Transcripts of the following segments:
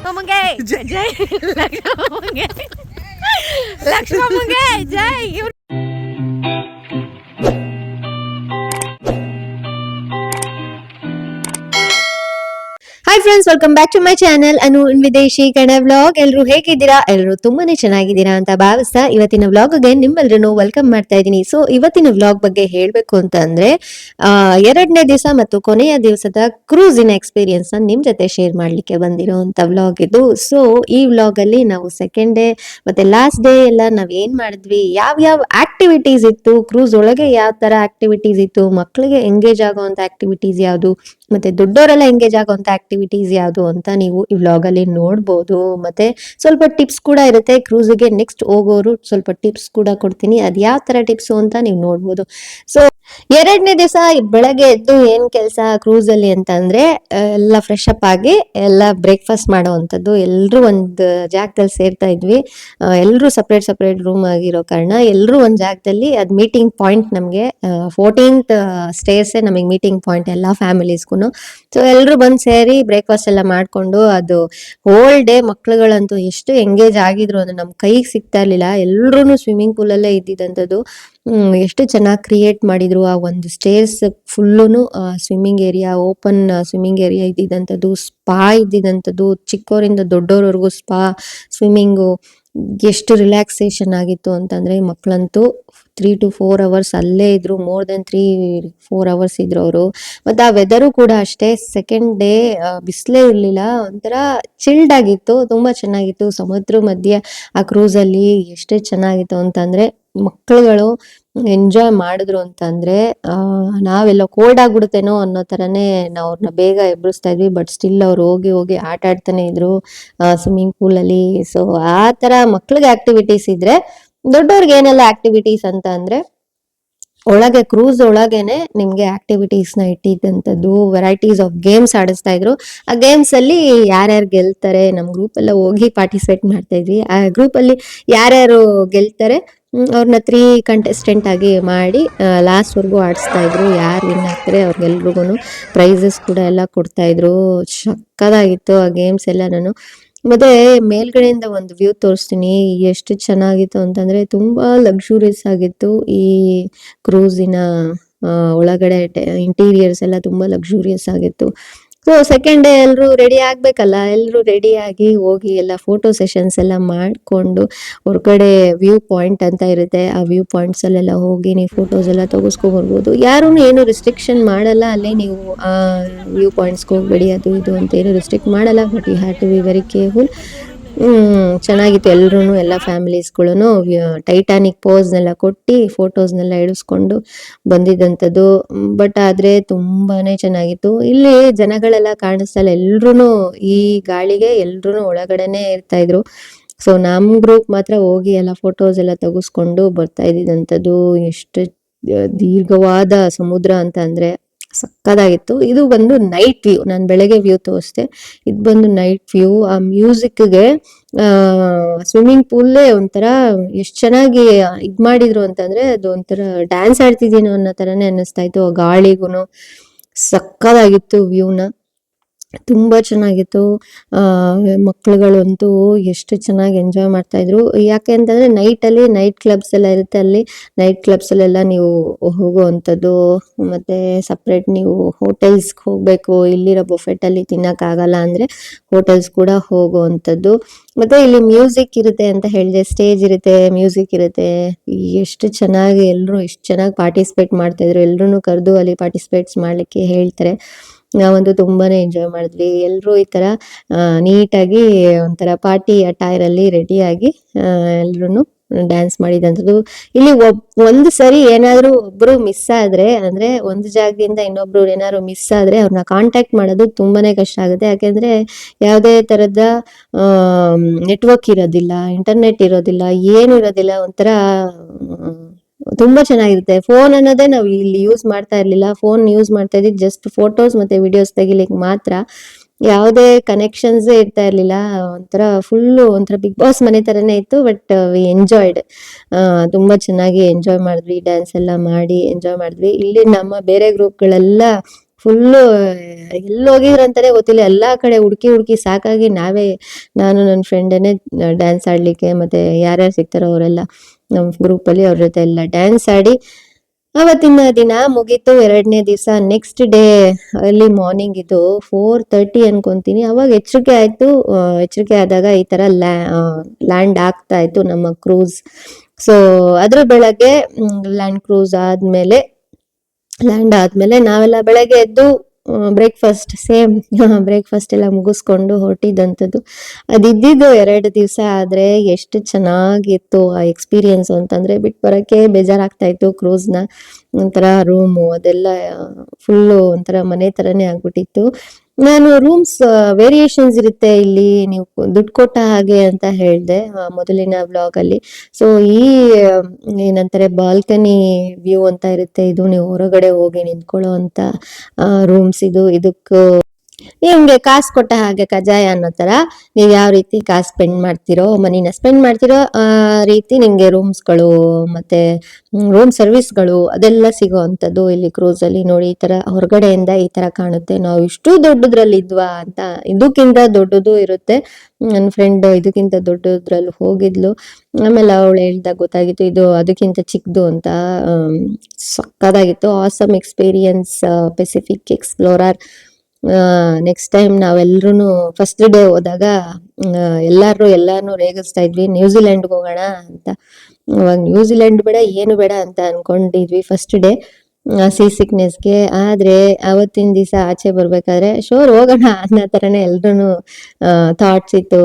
ಲಕ್ಷ್ಮಮ್ಮಗೆ ಜೈ ಲಕ್ಷ್ಮಮ್ಮಗೆ ಜೈ ಇವ್ರು friends welcome back to my channel Anu ವಿದೇಶಿ ಕನ್ನಡ ವ್ಲಾಗ್ ಎಲ್ಲರೂ ಹೇಗಿದ್ದೀರಾ? ಎಲ್ಲರೂ ತುಂಬಾನೇ ಚೆನ್ನಾಗಿದ್ದೀರಾ ಅಂತ ಭಾವಿಸ್ತಾ ಇವತ್ತಿನ ವ್ಲಾಗ್ಗೆ ನಿಮ್ಮೆಲ್ಲರೂ ವೆಲ್ಕಮ್ ಮಾಡ್ತಾ ಇದ್ದೀನಿ. ಸೊ ಇವತ್ತಿನ ವ್ಲಾಗ್ ಬಗ್ಗೆ ಹೇಳಬೇಕು ಅಂತ ಅಂದ್ರೆ ಎರಡನೇ ದಿವಸ ಮತ್ತು ಕೊನೆಯ ದಿವಸದ ಕ್ರೂಸಿನ ಎಕ್ಸ್ಪೀರಿಯನ್ಸ್ನ ನಿಮ್ ಜೊತೆ ಶೇರ್ ಮಾಡ್ಲಿಕ್ಕೆ ಬಂದಿರೋಂತ ವ್ಲಾಗ್ ಇದು. ಸೊ ಈ ವ್ಲಾಗ್ ಅಲ್ಲಿ ನಾವು ಸೆಕೆಂಡ್ ಡೇ ಮತ್ತೆ ಲಾಸ್ಟ್ ಡೇ ಎಲ್ಲ ನಾವ್ ಏನ್ ಮಾಡಿದ್ವಿ? ಯಾವ ಯಾವ ಆಕ್ಟಿವಿಟೀಸ್ ಇತ್ತು? ಕ್ರೂಸ್ ಒಳಗೆ ಯಾವ ತರ ಆಕ್ಟಿವಿಟೀಸ್ ಇತ್ತು? ಮಕ್ಕಳಿಗೆ ಎಂಗೇಜ್ ಆಗುವಂತ ಆಕ್ಟಿವಿಟೀಸ್ ಯಾವುದು? ಮತ್ತೆ ದೊಡ್ಡವರೆಲ್ಲ ಎಂಗೇಜ್ ಆಗುವಂತ ಆಕ್ಟಿವಿಟೀಸ್ ಯಾವುದು ಅಂತ ನೀವು ಈ ವ್ಲಾಗ್ ಅಲ್ಲಿ ನೋಡ್ಬೋದು. ಮತ್ತೆ ಸ್ವಲ್ಪ ಟಿಪ್ಸ್ ಕೂಡ ಇರುತ್ತೆ. ಕ್ರೂಸ್ಗೆ ನೆಕ್ಸ್ಟ್ ಹೋಗೋರು ಸ್ವಲ್ಪ ಟಿಪ್ಸ್ ಕೂಡ ಕೊಡ್ತೀನಿ. ಅದ್ ಯಾವ ತರ ಟಿಪ್ಸ್ ಅಂತ ನೀವು ನೋಡ್ಬೋದು. ಸೊ ಎರಡನೇ ದಿವಸ ಬೆಳಗ್ಗೆ ಎದ್ದು ಏನ್ ಕೆಲಸ ಕ್ರೂಸ್ ಅಲ್ಲಿ ಅಂತ ಅಂದ್ರೆ ಎಲ್ಲ ಫ್ರೆಶ್ ಅಪ್ ಆಗಿ ಎಲ್ಲ ಬ್ರೇಕ್ಫಾಸ್ಟ್ ಮಾಡುವಂಥದ್ದು. ಎಲ್ಲರೂ ಒಂದು ಜಾಗದಲ್ಲಿ ಸೇರ್ತಾ ಇದ್ವಿ. ಎಲ್ಲರೂ ಸಪ್ರೇಟ್ ಸಪ್ರೇಟ್ ರೂಮ್ ಆಗಿರೋ ಕಾರಣ ಎಲ್ಲರೂ ಒಂದು ಜಾಗದಲ್ಲಿ ಅದ್ ಮೀಟಿಂಗ್ ಪಾಯಿಂಟ್ ನಮಗೆ ಫೋರ್ಟೀನ್ತ್ ಸ್ಟೇರ್ಸೇ ನಮಗೆ ಮೀಟಿಂಗ್ ಪಾಯಿಂಟ್ ಎಲ್ಲ ಫ್ಯಾಮಿಲೀಸ್ಗೂ ಸೊ ಎಲ್ಲರೂ ಬಂದು ಸೇರಿ ಬ್ರೇಕ್ಫಾಸ್ಟ್ ಎಲ್ಲ ಮಾಡ್ಕೊಂಡು ಅದು ಹೋಲ್ ಡೇ ಮಕ್ಳುಗಳಂತೂ ಎಷ್ಟು ಎಂಗೇಜ್ ಆಗಿದ್ರು ಅಂದ್ರೆ ನಮ್ ಕೈಗೆ ಸಿಗ್ತಾ ಇರ್ಲಿಲ್ಲ. ಎಲ್ಲರೂ ಸ್ವಿಮ್ಮಿಂಗ್ ಪೂಲಲ್ಲೇ ಇದ್ದಿದ್ದಂಥದ್ದು. ಎಷ್ಟು ಚೆನ್ನಾಗಿ ಕ್ರಿಯೇಟ್ ಮಾಡಿದ್ರು ಆ ಒಂದು stairs ಫುಲ್ಲುನು swimming area open swimming area ಇದ್ದಿದ್ದಂಥದ್ದು spa ಇದ್ದಿದ್ದಂಥದ್ದು ಚಿಕ್ಕವರಿಂದ ದೊಡ್ಡವರವರೆಗೂ ಸ್ಪಾ ಸ್ವಿಮ್ಮಿಂಗು ಎಷ್ಟು ರಿಲ್ಯಾಕ್ಸೇಷನ್ ಆಗಿತ್ತು ಅಂತಂದ್ರೆ ಮಕ್ಕಳಂತೂ ತ್ರೀ ಟು ಫೋರ್ ಅವರ್ಸ್ ಅಲ್ಲೇ ಇದ್ರು more than three four hours ಇದ್ರು ಅವರು. ಮತ್ತೆ ಆ ವೆದರು ಕೂಡ ಅಷ್ಟೇ ಸೆಕೆಂಡ್ ಡೇ ಬಿಸಿಲೇ ಇರಲಿಲ್ಲ, ಒಂಥರ ಚಿಲ್ಡ್ ಆಗಿತ್ತು, ತುಂಬಾ ಚೆನ್ನಾಗಿತ್ತು. ಸಮುದ್ರ ಮಧ್ಯೆ ಆ ಕ್ರೂಸ್ ಅಲ್ಲಿ ಎಷ್ಟು ಚೆನ್ನಾಗಿತ್ತು ಅಂತಂದ್ರೆ ಮಕ್ಕಳುಗಳು ಎಂಜಾಯ್ ಮಾಡಿದ್ರು ಅಂತಂದ್ರೆ ನಾವೆಲ್ಲ ಕೋಲ್ಡ್ ಆಗ್ಬಿಡುತ್ತೇನೋ ಅನ್ನೋ ತರನೇ ನಾವು ಅವ್ರನ್ನ ಬೇಗ ಎಬ್ಬಿಸ್ತಾ ಇದ್ವಿ. ಬಟ್ ಸ್ಟಿಲ್ ಅವ್ರು ಹೋಗಿ ಹೋಗಿ ಆಟ ಆಡ್ತಾನೆ ಇದ್ರು. ಸ್ವಿಮ್ಮಿಂಗ್ ಪೂಲ್ ಅಲ್ಲಿ. ಸೊ ಆ ತರ ಮಕ್ಳಿಗೆ ಆಕ್ಟಿವಿಟೀಸ್ ಇದ್ರೆ, ದೊಡ್ಡವ್ರಿಗೆ ಏನೆಲ್ಲ ಆಕ್ಟಿವಿಟೀಸ್ ಅಂತ ಅಂದ್ರೆ, ಒಳಗೆ ಕ್ರೂಸ್ ಒಳಗೇನೆ ನಿಮ್ಗೆ ಆಕ್ಟಿವಿಟೀಸ್ನ ಇಟ್ಟಿದ್ದಂಥದ್ದು ವೆರೈಟೀಸ್ ಆಫ್ ಗೇಮ್ಸ್ ಆಡಿಸ್ತಾ ಇದ್ರು. ಆ ಗೇಮ್ಸ್ ಅಲ್ಲಿ ಯಾರ್ಯಾರು ಗೆಲ್ತಾರೆ, ನಮ್ ಗ್ರೂಪ್ ಎಲ್ಲ ಹೋಗಿ ಪಾರ್ಟಿಸಿಪೇಟ್ ಮಾಡ್ತಾ ಇದ್ವಿ. ಆ ಗ್ರೂಪ್ ಅಲ್ಲಿ ಯಾರ್ಯಾರು ಗೆಲ್ತಾರೆ ಅವ್ರನ್ನ ತ್ರೀ ಕಂಟೆಸ್ಟೆಂಟ್ ಆಗಿ ಮಾಡಿ ಲಾಸ್ಟ್ವರೆಗೂ ಆಡಿಸ್ತಾ ಇದ್ರು. ಯಾರು ವಿನ್ ಆಗ್ತಾರೆ ಅವ್ರಿಗೆಲ್ರಿಗೂ ಪ್ರೈಸಸ್ ಕೂಡ ಎಲ್ಲ ಕೊಡ್ತಾ ಇದ್ರು. ಸಕ್ಕದಾಗಿತ್ತು ಆ ಗೇಮ್ಸ್ ಎಲ್ಲ ನಾನು. ಮತ್ತೆ ಮೇಲ್ಗಡೆಯಿಂದ ಒಂದು ವ್ಯೂ ತೋರಿಸ್ತೀನಿ. ಎಷ್ಟು ಚೆನ್ನಾಗಿತ್ತು ಅಂತಂದ್ರೆ ತುಂಬಾ ಲಕ್ಸುರಿಯಸ್ ಆಗಿತ್ತು. ಈ ಕ್ರೂಸಿನ ಒಳಗಡೆ ಇಂಟೀರಿಯರ್ಸ್ ಎಲ್ಲ ತುಂಬಾ ಲಕ್ಸುರಿಯಸ್ ಆಗಿತ್ತು. ಸೊ ಸೆಕೆಂಡ್ ಡೇ ಎಲ್ಲರೂ ರೆಡಿ ಆಗ್ಬೇಕಲ್ಲ? ಎಲ್ಲರೂ ರೆಡಿ ಆಗಿ ಹೋಗಿ ಎಲ್ಲ ಫೋಟೋ ಸೆಷನ್ಸ್ ಎಲ್ಲ ಮಾಡ್ಕೊಂಡು ಹೊರಗಡೆ ವ್ಯೂ ಪಾಯಿಂಟ್ ಅಂತ ಇರುತ್ತೆ. ಆ ವ್ಯೂ ಪಾಯಿಂಟ್ಸ್ ಅಲ್ಲೆಲ್ಲ ಹೋಗಿ ನೀವು ಫೋಟೋಸ್ ಎಲ್ಲ ತೆಗೆಸ್ಕೊಂಡ್ ಬರ್ಬೋದು. ಯಾರೂ ಏನು ರಿಸ್ಟ್ರಿಕ್ಷನ್ ಮಾಡಲ್ಲ. ಅಲ್ಲೇ ನೀವು ವ್ಯೂ ಪಾಯಿಂಟ್ಸ್ಗೆ ಹೋಗ್ಬೇಡಿ, ಅದು ಇದು ಅಂತ ಏನು ರಿಸ್ಟ್ರಿಕ್ಟ್ ಮಾಡಲ್ಲ. But you have to be very careful ಚೆನ್ನಾಗಿತ್ತು. ಎಲ್ಲರೂ ಎಲ್ಲ ಫ್ಯಾಮಿಲೀಸ್ಗಳು ಟೈಟಾನಿಕ್ ಪೋಸ್ನೆಲ್ಲ ಕೊಟ್ಟು ಫೋಟೋಸ್ನೆಲ್ಲ ಇಳಿಸ್ಕೊಂಡು ಬಂದಿದ್ದಂಥದ್ದು. ಬಟ್ ಆದ್ರೆ ತುಂಬಾನೇ ಚೆನ್ನಾಗಿತ್ತು. ಇಲ್ಲಿ ಜನಗಳೆಲ್ಲ ಕಾಣಿಸ್ತಲ್ಲ ಇಲ್ಲ. ಎಲ್ರೂ ಈ ಗಾಳಿಗೆ ಎಲ್ಲರೂ ಒಳಗಡೆನೆ ಇರ್ತಾ ಇದ್ರು. ಸೊ ನಮ್ ಗ್ರೂಪ್ ಮಾತ್ರ ಹೋಗಿ ಎಲ್ಲ ಫೋಟೋಸ್ ಎಲ್ಲ ತೆಗೆಸ್ಕೊಂಡು ಬರ್ತಾ ಇದ್ದಿದ್ದಂಥದ್ದು. ಎಷ್ಟು ದೀರ್ಘವಾದ ಸಮುದ್ರ ಅಂತ ಅಂದ್ರೆ ಸಕ್ಕದಾಗಿತ್ತು. ಇದು ಬಂದು ನೈಟ್ ವ್ಯೂ ನಾನು ಬೆಳಗ್ಗೆ ವ್ಯೂ ತೋರಿಸ್ದೆ. ಇದು ಬಂದು ನೈಟ್ ವ್ಯೂ ಆ ಮ್ಯೂಸಿಕ್ಗೆ ಸ್ವಿಮ್ಮಿಂಗ್ ಪೂಲ್ಲೇ ಒಂಥರ ಎಷ್ಟು ಚೆನ್ನಾಗಿ ಇದ್ ಮಾಡಿದ್ರು ಅಂತಂದ್ರೆ ಅದು ಒಂಥರ ಡ್ಯಾನ್ಸ್ ಆಡ್ತಿದ್ದೀನೋ ಅನ್ನೋ ಥರನೇ ಅನ್ನಿಸ್ತಾ ಇತ್ತು. ಆ ಗಾಳಿಗೂನು ಸಕ್ಕದಾಗಿತ್ತು ವ್ಯೂನ ತುಂಬಾ ಚೆನ್ನಾಗಿತ್ತು. ಮಕ್ಕಳುಗಳಂತೂ ಎಷ್ಟು ಚೆನ್ನಾಗಿ ಎಂಜಾಯ್ ಮಾಡ್ತಾ ಇದ್ರು ಯಾಕೆ ಅಂತಂದ್ರೆ ನೈಟ್ ಅಲ್ಲಿ ನೈಟ್ ಕ್ಲಬ್ಸ್ ಎಲ್ಲ ಇರುತ್ತೆ. ಅಲ್ಲಿ ನೈಟ್ ಕ್ಲಬ್ಸ್ ಅಲ್ಲೆಲ್ಲ ನೀವು ಹೋಗುವಂಥದ್ದು, ಮತ್ತೆ ಸಪ್ರೇಟ್ ನೀವು ಹೋಟೆಲ್ಸ್ಗೆ ಹೋಗ್ಬೇಕು. ಇಲ್ಲಿರೋ ಬೊಫೆಟಲ್ಲಿ ಅಲ್ಲಿ ಅಂದರೆ ಹೋಟೆಲ್ಸ್ ಕೂಡ ಹೋಗುವಂಥದ್ದು. ಮತ್ತೆ ಇಲ್ಲಿ ಮ್ಯೂಸಿಕ್ ಇರುತ್ತೆ ಅಂತ ಹೇಳಿದೆ ಸ್ಟೇಜ್ ಇರುತ್ತೆ ಮ್ಯೂಸಿಕ್ ಇರುತ್ತೆ. ಎಷ್ಟು ಚೆನ್ನಾಗಿ ಎಲ್ಲರೂ ಎಷ್ಟು ಚೆನ್ನಾಗಿ ಪಾರ್ಟಿಸಿಪೇಟ್ ಮಾಡ್ತಾ ಇದ್ರು ಎಲ್ರು ಕರೆದು ಅಲ್ಲಿ ಪಾರ್ಟಿಸಿಪೇಟ್ಸ್ ಮಾಡಲಿಕ್ಕೆ ಹೇಳ್ತಾರೆ. ನಾವಂತೂ ತುಂಬಾನೇ ಎಂಜಾಯ್ ಮಾಡಿದ್ವಿ. ಎಲ್ರು ಈ ತರ ನೀಟಾಗಿ ಒಂಥರ ಪಾರ್ಟಿ ಅಟೈರ್ ಅಲ್ಲಿ ರೆಡಿ ಆಗಿ ಎಲ್ರು ಡ್ಯಾನ್ಸ್ ಮಾಡಿದಂಥದ್ದು ಇಲ್ಲಿ ಒಬ್, ಒಂದು ಸರಿ ಏನಾದ್ರು ಒಬ್ರು ಮಿಸ್ ಆದ್ರೆ, ಅಂದ್ರೆ ಒಂದು ಜಾಗದಿಂದ ಇನ್ನೊಬ್ರು ಏನಾದ್ರು ಮಿಸ್ ಆದ್ರೆ ಅವ್ರನ್ನ ಕಾಂಟ್ಯಾಕ್ಟ್ ಮಾಡೋದು ತುಂಬಾನೇ ಕಷ್ಟ ಆಗುತ್ತೆ. ಯಾಕೆಂದ್ರೆ ಯಾವುದೇ ತರದ ನೆಟ್ವರ್ಕ್ ಇರೋದಿಲ್ಲ ಇಂಟರ್ನೆಟ್ ಇರೋದಿಲ್ಲ, ಏನು ಇರೋದಿಲ್ಲ, ಒಂಥರ ತುಂಬಾ ಚೆನ್ನಾಗಿರುತ್ತೆ. ಫೋನ್ ಅನ್ನೋದೇ ನಾವು ಇಲ್ಲಿ ಯೂಸ್ ಮಾಡ್ತಾ ಇರ್ಲಿಲ್ಲ. ಫೋನ್ ಯೂಸ್ ಮಾಡ್ತಾ ಇದ್ದಿದ್ದು ಜಸ್ಟ್ ಫೋಟೋಸ್ ಮತ್ತೆ ವಿಡಿಯೋಸ್ ತೆಗಿಲಿಕ್ಕೆ ಮಾತ್ರ ಯಾವುದೇ ಕನೆಕ್ಷನ್ಸ್ ಇರ್ತಾ ಇರ್ಲಿಲ್ಲ. ಒಂಥರ ಫುಲ್ಲು ಒಂಥರ ಬಿಗ್ ಬಾಸ್ ಮನೆ ತರನೇ ಇತ್ತು ಬಟ್ ವಿ ಎಂಜಾಯ್ಡ್ ತುಂಬಾ ಚೆನ್ನಾಗಿ ಎಂಜಾಯ್ ಮಾಡಿದ್ವಿ. ಡ್ಯಾನ್ಸ್ ಎಲ್ಲ ಮಾಡಿ ಎಂಜಾಯ್ ಮಾಡಿದ್ವಿ. ಇಲ್ಲಿ ನಮ್ಮ ಬೇರೆ ಗ್ರೂಪ್ಗಳೆಲ್ಲ ಫುಲ್ಲು ಎಲ್ಲಿ ಹೋಗಿದ್ರಂತಾನೆ ಗೊತ್ತಿಲ್ಲ. ಎಲ್ಲಾ ಕಡೆ ಹುಡುಕಿ ಹುಡುಕಿ ಸಾಕಾಗಿ ನಾವೇ, ನಾನು ನನ್ನ ಫ್ರೆಂಡನ್ನೇ ಡ್ಯಾನ್ಸ್ ಆಡ್ಲಿಕ್ಕೆ ಮತ್ತೆ ಯಾರ್ಯಾರು ಸಿಗ್ತಾರೋ ಅವರೆಲ್ಲ ನಮ್ಮ ಗ್ರೂಪಲ್ಲಿ ಅವ್ರ ಜೊತೆ ಎಲ್ಲ ಡ್ಯಾನ್ಸ್ ಆಡಿ ಅವತ್ತಿನ ದಿನ ಮುಗೀತು. ಎರಡನೇ ದಿವಸ ನೆಕ್ಸ್ಟ್ ಡೇ ಅರ್ಲಿ ಮಾರ್ನಿಂಗ್ ಇದು ಫೋರ್ ತರ್ಟಿ ಅನ್ಕೊಂತೀನಿ. ಅವಾಗ ಎಚ್ಚರಿಕೆ ಆಯ್ತು. ಎಚ್ಚರಿಕೆ ಆದಾಗ ಈ ತರ ಲ್ಯಾಂಡ್ ಆಗ್ತಾ ಇತ್ತು ನಮ್ಮ ಕ್ರೂಸ್ ಸೊ ಅದ್ರ ಬೆಳಗ್ಗೆ ಲ್ಯಾಂಡ್ ಕ್ರೂಸ್ ಆದ್ಮೇಲೆ ಲ್ಯಾಂಡ್ ಆದ್ಮೇಲೆ ನಾವೆಲ್ಲ ಬೆಳಗ್ಗೆ ಎದ್ದು ಬ್ರೇಕ್ಫಾಸ್ಟ್ ಸೇಮ್ ಬ್ರೇಕ್ಫಾಸ್ಟ್ ಎಲ್ಲ ಮುಗಿಸ್ಕೊಂಡು ಹೊರಟಿದ್ದಂಥದ್ದು ಅದಿದ್ದಿದ್ದು ಎರಡು ದಿವಸ ಆದರೆ ಎಷ್ಟು ಚೆನ್ನಾಗಿತ್ತು ಆ ಎಕ್ಸ್ಪೀರಿಯನ್ಸ್ ಅಂತಂದ್ರೆ ಬಿಟ್ಟು ಬರೋಕ್ಕೆ ಬೇಜಾರಾಗ್ತಾ ಇತ್ತು ಕ್ರೂಸ್ನ ಒಂಥರ ರೂಮು ಅದೆಲ್ಲ ಫುಲ್ಲು ಒಂಥರ ಮನೆ ಥರನೇ ಆಗ್ಬಿಟ್ಟಿತ್ತು. ನಾನು ರೂಮ್ಸ್ ವೇರಿಯೇಷನ್ಸ್ ಇರುತ್ತೆ ಇಲ್ಲಿ, ನೀವು ದುಡ್ಡು ಕೊಟ್ಟ ಹಾಗೆ ಅಂತ ಹೇಳಿದೆ ಮೊದಲಿನ ಬ್ಲಾಗ್ ಅಲ್ಲಿ. ಸೊ ಈ ಏನಂತಾರೆ ಬಾಲ್ಕನಿ ವ್ಯೂ ಅಂತ ಇರುತ್ತೆ, ಇದು ನೀವು ಹೊರಗಡೆ ಹೋಗಿ ನಿಂತ್ಕೊಳ್ಳೋ ಅಂತ ರೂಮ್ಸ್ ಇದು. ಇದಕ್ಕೂ ನಿಮ್ಗೆ ಕಾಸು ಕೊಟ್ಟ ಹಾಗೆ ಕಜಾಯ ಅನ್ನೋ ತರ ನೀವು ಯಾವ ರೀತಿ ಕಾಸು ಸ್ಪೆಂಡ್ ಮಾಡ್ತಿರೋ, ಮನಿನ ಸ್ಪೆಂಡ್ ಮಾಡ್ತಿರೋ ರೀತಿ ನಿಮ್ಗೆ ರೂಮ್ಸ್ಗಳು ಮತ್ತೆ ರೂಮ್ ಸರ್ವಿಸ್ಗಳು ಅದೆಲ್ಲ ಸಿಗೋ ಅಂಥದ್ದು ಇಲ್ಲಿ ಕ್ರೂಸ್ ಅಲ್ಲಿ ನೋಡಿ ಈ ತರ ಹೊರಗಡೆಯಿಂದ ಈ ತರ ಕಾಣುತ್ತೆ. ನಾವು ಇಷ್ಟು ದೊಡ್ಡದ್ರಲ್ಲಿ ಇದ್ವಾ ಅಂತ ಇದಕ್ಕಿಂತ ದೊಡ್ಡದು ಇರುತ್ತೆ. ನನ್ನ ಫ್ರೆಂಡ್ ಇದಕ್ಕಿಂತ ದೊಡ್ಡದ್ರಲ್ಲಿ ಹೋಗಿದ್ಲು. ಆಮೇಲೆ ಅವಳು ಹೇಳ್ದಾಗ ಗೊತ್ತಾಗಿತ್ತು, ಇದು ಅದಕ್ಕಿಂತ ಚಿಕ್ಕದು ಅಂತ ಸಕ್ಕದಾಗಿತ್ತು. Awesome experience Pacific Explorer next time ನಾವೆಲ್ಲರೂ ಫಸ್ಟ್ ಡೇ ಹೋದಾಗ ಎಲ್ಲರೂ ಎಲ್ಲಾನು ರೇಗಿಸ್ತಾ ಇದ್ವಿ ನ್ಯೂಜಿಲೆಂಡ್ಗೆ ಹೋಗೋಣ ಅಂತ. ಅವಾಗ ನ್ಯೂಜಿಲೆಂಡ್ ಬೇಡ, ಏನು ಬೇಡ ಅಂತ ಅನ್ಕೊಂಡಿದ್ವಿ ಫಸ್ಟ್ ಡೇ ಸೀ ಸಿಕ್ನೆಸ್ಗೆ ಆದ್ರೆ ಅವತ್ತಿನ ದಿವಸ ಆಚೆ ಬರ್ಬೇಕಾದ್ರೆ ಶೋರ್ ಹೋಗೋಣ ಅನ್ನೋ ಥರನೇ ಎಲ್ರೂ ಥಾಟ್ಸ್ ಇತ್ತು.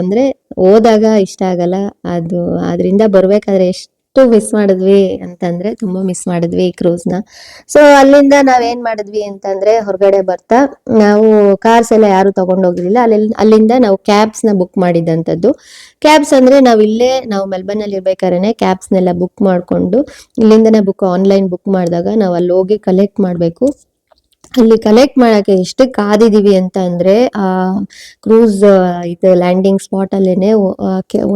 ಅಂದ್ರೆ ಹೋದಾಗ ಇಷ್ಟ ಆಗಲ್ಲ. ಅದು ಅದರಿಂದ ಬರ್ಬೇಕಾದ್ರೆ ಎಷ್ಟು ಮಿಸ್ ಮಾಡಿದ್ವಿ ಅಂತಂದ್ರೆ ತುಂಬಾ ಮಿಸ್ ಮಾಡಿದ್ವಿ ಈ ನ. ಸೊ ಅಲ್ಲಿಂದ ನಾವೇನ್ ಮಾಡಿದ್ವಿ ಅಂತಂದ್ರೆ ಹೊರಗಡೆ ಬರ್ತಾ ನಾವು ಕಾರ್ಸ್ ಎಲ್ಲ ಯಾರು ತಗೊಂಡೋಗಿರ್ಲಿಲ್ಲ. ಅಲ್ಲಿ ಅಲ್ಲಿಂದ ನಾವು ಕ್ಯಾಬ್ಸ್ನ ಬುಕ್ ಮಾಡಿದಂಥದ್ದು ಕ್ಯಾಬ್ಸ್ ಅಂದ್ರೆ ನಾವು ಇಲ್ಲೇ, ನಾವು ಮೆಲ್ಬರ್ನ್ ಅಲ್ಲಿ ಇರ್ಬೇಕಾದ್ರೆ ಕ್ಯಾಬ್ಸ್ ನೆಲ್ಲ ಬುಕ್ ಮಾಡ್ಕೊಂಡು ಇಲ್ಲಿಂದನೇ ಬುಕ್ ಆನ್ಲೈನ್ ಬುಕ್ ಮಾಡಿದಾಗ ನಾವು ಅಲ್ಲಿ ಹೋಗಿ ಕಲೆಕ್ಟ್ ಮಾಡಬೇಕು. ಅಲ್ಲಿ ಕಲೆಕ್ಟ್ ಮಾಡಕ್ಕೆ ಎಷ್ಟು ಕಾದಿದೀವಿ ಅಂತ ಅಂದ್ರೆ, ಆ ಕ್ರೂಸ್ ಇದು ಲ್ಯಾಂಡಿಂಗ್ ಸ್ಪಾಟ್ ಅಲ್ಲೇನೆ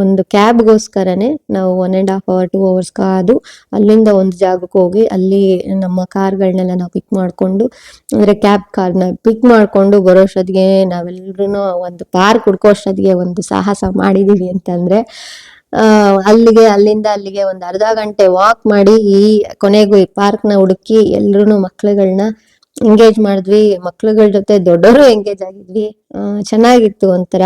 ಒಂದು ಕ್ಯಾಬ್ಗೋಸ್ಕರನೇ ನಾವು one and half hour two hours ಕಾದು ಅಲ್ಲಿಂದ ಒಂದು ಜಾಗಕ್ಕೆ ಹೋಗಿ ಅಲ್ಲಿ ನಮ್ಮ ಕಾರ್ಗಳನ್ನೆಲ್ಲ ನಾವು ಪಿಕ್ ಮಾಡ್ಕೊಂಡು, ಅಂದ್ರೆ ಕ್ಯಾಬ್ ಕಾರ್ನ ಪಿಕ್ ಮಾಡ್ಕೊಂಡು ಬರೋಷ್ಟೊತ್ತಿಗೆ ನಾವೆಲ್ಲರೂ ಒಂದು ಪಾರ್ಕ್ ಹುಡ್ಕೋಷ್ಟೊತ್ತಿಗೆ ಒಂದು ಸಾಹಸ ಮಾಡಿದೀವಿ ಅಂತಂದ್ರೆ ಅಲ್ಲಿಗೆ, ಅಲ್ಲಿಂದ ಅಲ್ಲಿಗೆ ಒಂದು ಅರ್ಧ ಗಂಟೆ ವಾಕ್ ಮಾಡಿ ಈ ಕೊನೆಗೂ ಈ ಪಾರ್ಕ್ನ ಹುಡುಕಿ ಎಲ್ರು ಮಕ್ಳುಗಳನ್ನ ಎಂಗೇಜ್ ಮಾಡಿದ್ವಿ, ಮಕ್ಳುಗಳ ಜೊತೆ ದೊಡ್ಡವರು ಎಂಗೇಜ್ ಆಗಿದ್ವಿ. ಚೆನ್ನಾಗಿತ್ತು ಒಂಥರ,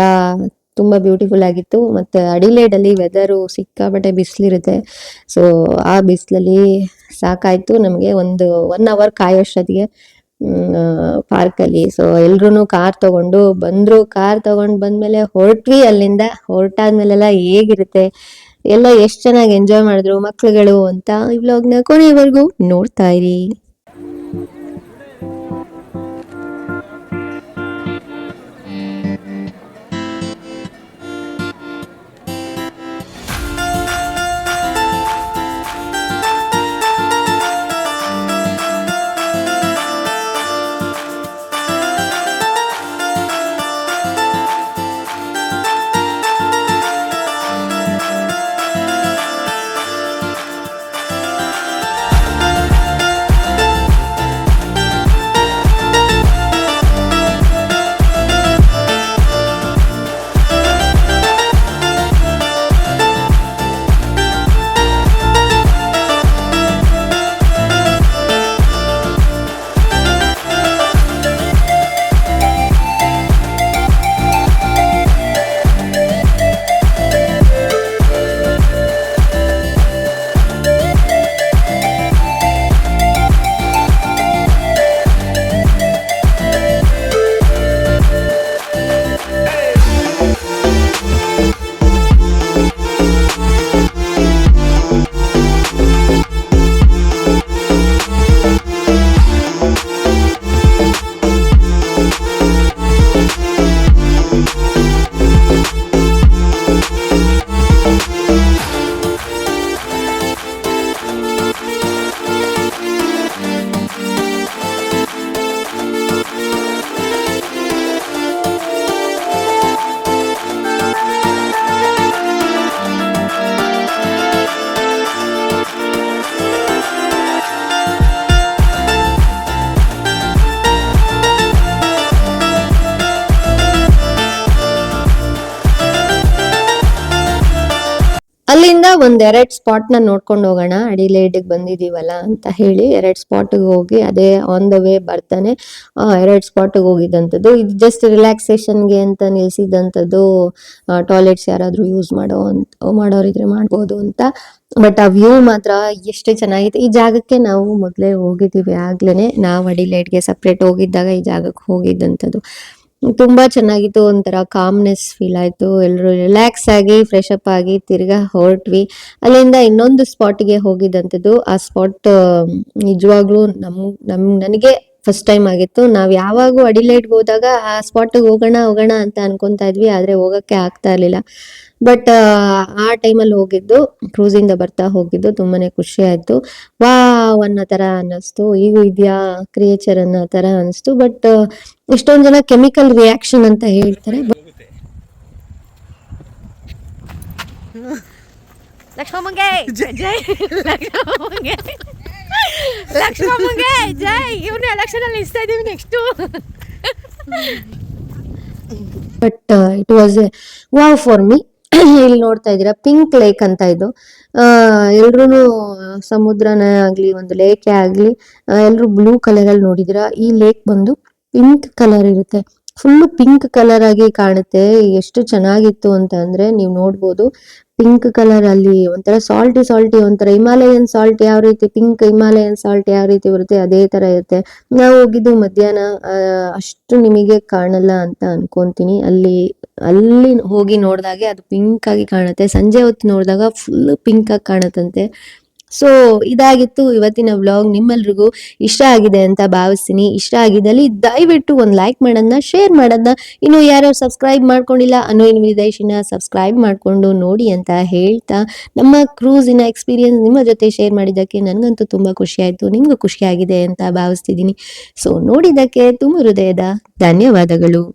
ತುಂಬಾ ಬ್ಯೂಟಿಫುಲ್ ಆಗಿತ್ತು. ಮತ್ತೆ ಅಡಿಲೇಡ್ ಅಲ್ಲಿ ವೆದರು ಸಿಕ್ಕಾಪಟ್ಟೆ ಬಿಸಿಲಿರುತ್ತೆ. ಸೊ ಆ ಬಿಸಿಲಲ್ಲಿ ಸಾಕಾಯ್ತು. ನಮಗೆ ಒಂದು ಒನ್ ಅವರ್ ಕಾಯೋಷ್ಟೊತ್ತಿಗೆ ಪಾರ್ಕ್ ಅಲ್ಲಿ. ಸೊ ಎಲ್ರು ಕಾರ್ ತಗೊಂಡು ಬಂದ್ರು. ಕಾರ್ ತಗೊಂಡು ಬಂದ್ಮೇಲೆ ಹೊರಟ್ವಿ ಅಲ್ಲಿಂದ. ಹೊರಟಾದ್ಮೇಲೆಲ್ಲ ಹೇಗಿರುತ್ತೆ? ಎಲ್ಲ ಎಷ್ಟು ಚೆನ್ನಾಗಿ ಎಂಜಾಯ್ ಮಾಡಿದ್ರು ಮಕ್ಳುಗಳು ಅಂತ ಇವ್ಲಾಗ್ನ ವ್ಲಾಗ್ನ ಕೊನೆಯವರೆಗೂ ನೋಡ್ತಾ ಇರಿ. ಅಲ್ಲಿಂದ ಒಂದ್ ಎರಡ್ ಸ್ಪಾಟ್ನ ನೋಡ್ಕೊಂಡು ಹೋಗೋಣ. ಅಡಿಲೇಡ್ಗೆ ಬಂದಿದೀವಲ್ಲ ಅಂತ ಹೇಳಿ ಎರಡ್ ಸ್ಪಾಟ್ ಹೋಗಿ ಅದೇ ಆನ್ ದ ವೇ ಬರ್ತಾನೆ. ಸ್ಪಾಟ್ ಹೋಗಿದ್ದಂಥದ್ದು ಇದು ಜಸ್ಟ್ ರಿಲ್ಯಾಕ್ಸೇಷನ್ಗೆ ಅಂತ ನಿಲ್ಸಿದಂಥದ್ದು ಟಾಯ್ಲೆಟ್ಸ್ ಯಾರಾದ್ರೂ ಯೂಸ್ ಮಾಡೋ ಅಂತ ಮಾಡೋರಿದ್ರೆ ಮಾಡ್ಬೋದು ಅಂತ. ಬಟ್ ಆ ವ್ಯೂ ಮಾತ್ರ ಎಷ್ಟು ಚೆನ್ನಾಗಿದೆ. ಈ ಜಾಗಕ್ಕೆ ನಾವು ಮೊದಲೇ ಹೋಗಿದ್ದೀವಿ ಆಗ್ಲೇನೆ. ನಾವು ಅಡಿಲೇಡ್ಗೆ ಸಪ್ರೇಟ್ ಹೋಗಿದ್ದಾಗ ಈ ಜಾಗಕ್ಕೆ ಹೋಗಿದ್ದಂಥದ್ದು ತುಂಬಾ ಚೆನ್ನಾಗಿತ್ತು ಒಂಥರ ಕಾಮ್ನೆಸ್ ಫೀಲ್ ಆಯ್ತು. ಎಲ್ಲರೂ ರಿಲ್ಯಾಕ್ಸ್ ಆಗಿ ಫ್ರೆಶ್ ಅಪ್ ಆಗಿ ತಿರ್ಗಾ ಹೊರಟ್ವಿ. ಅಲ್ಲಿಂದ ಇನ್ನೊಂದು ಸ್ಪಾಟ್ಗೆ ಹೋಗಿದ್ದಂಥದ್ದು. ಆ ಸ್ಪಾಟ್ ನಿಜವಾಗ್ಲೂ ನಮ್ ನಮ್, ನನಗೆ ಫಸ್ಟ್ ಟೈಮ್ ಆಗಿತ್ತು. ನಾವ್ ಯಾವಾಗೂ ಅಡಿಲೈಟ್ ಹೋದಾಗ ಆ ಸ್ಪಾಟ್ ಹೋಗೋಣ ಹೋಗೋಣ ಅಂತ ಅನ್ಕೊಂತಾ ಇದ್ವಿ. ಆದ್ರೆ ಹೋಗಕ್ಕೆ ಆಗ್ತಾ ಇರ್ಲಿಲ್ಲ. ಬಟ್ ಆ ಟೈಮಲ್ಲಿ ಹೋಗಿದ್ದು ಕ್ರೂಸಿಂದ ಬರ್ತಾ ಹೋಗಿದ್ದು ತುಂಬಾನೇ ಖುಷಿ ಆಯ್ತು. ವಾ ಅನ್ನೋ ತರ ಅನ್ನಿಸ್ತು. ಈಗ ಇದೆಯಾ ಕ್ರಿಯೇಚರ್ ಅನ್ನೋ ತರ ಅನಿಸ್ತು ಬಟ್ ಎಷ್ಟೊಂದ್ ಜನ ಕೆಮಿಕಲ್ ರಿಯಾಕ್ಷನ್ ಅಂತ ಹೇಳ್ತಾರೆ. ಲಕ್ಷ್ಮಮ್ಮಂಗೆ ಜೈ ಲಕ್ಷ್ಮಮ್ಮಂಗೆ. ಲಕ್ಷ್ಮಮ್ಮಂಗೆ ಜೈ. ಎಲೆಕ್ಷನ್ ಅಲ್ಲಿ ಇಸ್ತಾ ಇದೀವಿ next but it was a wow for me ಇಲ್ಲಿ ನೋಡ್ತಾ ಇದ್ದೀರಾ ಪಿಂಕ್ ಲೇಕ್ ಅಂತ ಇದು. ಎಲ್ರು ಸಮುದ್ರನೇ ಆಗ್ಲಿ ಒಂದು ಲೇಕೆ ಆಗ್ಲಿ ಎಲ್ಲರೂ ಬ್ಲೂ ಕಲರ್ ಅಲ್ಲಿ ನೋಡಿದಿರಾ ಈ ಲೇಕ್ ಬಂದು ಪಿಂಕ್ ಕಲರ್ ಇರುತ್ತೆ. ಫುಲ್ ಪಿಂಕ್ ಕಲರ್ ಆಗಿ ಕಾಣುತ್ತೆ. ಎಷ್ಟು ಚೆನ್ನಾಗಿತ್ತು ಅಂತ ಅಂದ್ರೆ ನೀವು ನೋಡ್ಬೋದು. ಪಿಂಕ್ ಕಲರ್ ಅಲ್ಲಿ ಒಂಥರ ಸಾಲ್ಟಿ ಸಾಲ್ಟಿ ಒಂಥರ ಹಿಮಾಲಯನ್ ಸಾಲ್ಟ್ ಯಾವ ರೀತಿ, ಪಿಂಕ್ ಹಿಮಾಲಯನ್ ಸಾಲ್ಟ್ ಯಾವ ರೀತಿ ಬರುತ್ತೆ, ಅದೇ ತರ ಇರುತ್ತೆ. ನಾವು ಹೋಗಿದ್ದು ಮಧ್ಯಾಹ್ನ ಅಷ್ಟು ನಿಮಗೆ ಕಾಣಲ್ಲ ಅಂತ ಅನ್ಕೊಂತೀನಿ. ಅಲ್ಲಿ ಅಲ್ಲಿ ಹೋಗಿ ನೋಡಿದಾಗೆ ಅದು ಪಿಂಕ್ ಆಗಿ ಕಾಣುತ್ತೆ. ಸಂಜೆ ಹೊತ್ತು ನೋಡಿದಾಗ ಫುಲ್ ಪಿಂಕ್ ಆಗಿ ಕಾಣುತ್ತಂತೆ. ಸೊ ಇದಾಗಿತ್ತು ಇವತ್ತಿನ ವ್ಲಾಗ್ ನಿಮ್ಮೆಲ್ರಿಗೂ ಇಷ್ಟ ಆಗಿದೆ ಅಂತ ಭಾವಿಸ್ತೀನಿ. ಇಷ್ಟ ಆಗಿದ್ದಲ್ಲಿ ದಯವಿಟ್ಟು ಒಂದು ಲೈಕ್ ಮಾಡೋದನ್ನ ಶೇರ್ ಮಾಡೋದನ್ನ ಇನ್ನು ಯಾರು ಸಬ್ಸ್ಕ್ರೈಬ್ ಮಾಡ್ಕೊಂಡಿಲ್ಲ, ಅನ್ನೋ ಇನ್ವಿಟೇಷನ್ನ ಸಬ್ಸ್ಕ್ರೈಬ್ ಮಾಡ್ಕೊಂಡು ನೋಡಿ ಅಂತ ಹೇಳ್ತಾ, ನಮ್ಮ ಕ್ರೂಸಿನ ಎಕ್ಸ್ಪೀರಿಯನ್ಸ್ ನಿಮ್ಮ ಜೊತೆ ಶೇರ್ ಮಾಡಿದ್ದಕ್ಕೆ ನನಗಂತೂ ತುಂಬ ಖುಷಿ ಆಯಿತು. ನಿಮಗೂ ಖುಷಿಯಾಗಿದೆ ಅಂತ ಭಾವಿಸ್ತಿದ್ದೀನಿ. ಸೊ ನೋಡಿದ್ದಕ್ಕೆ ತುಂಬ ಹೃದಯದ ಧನ್ಯವಾದಗಳು.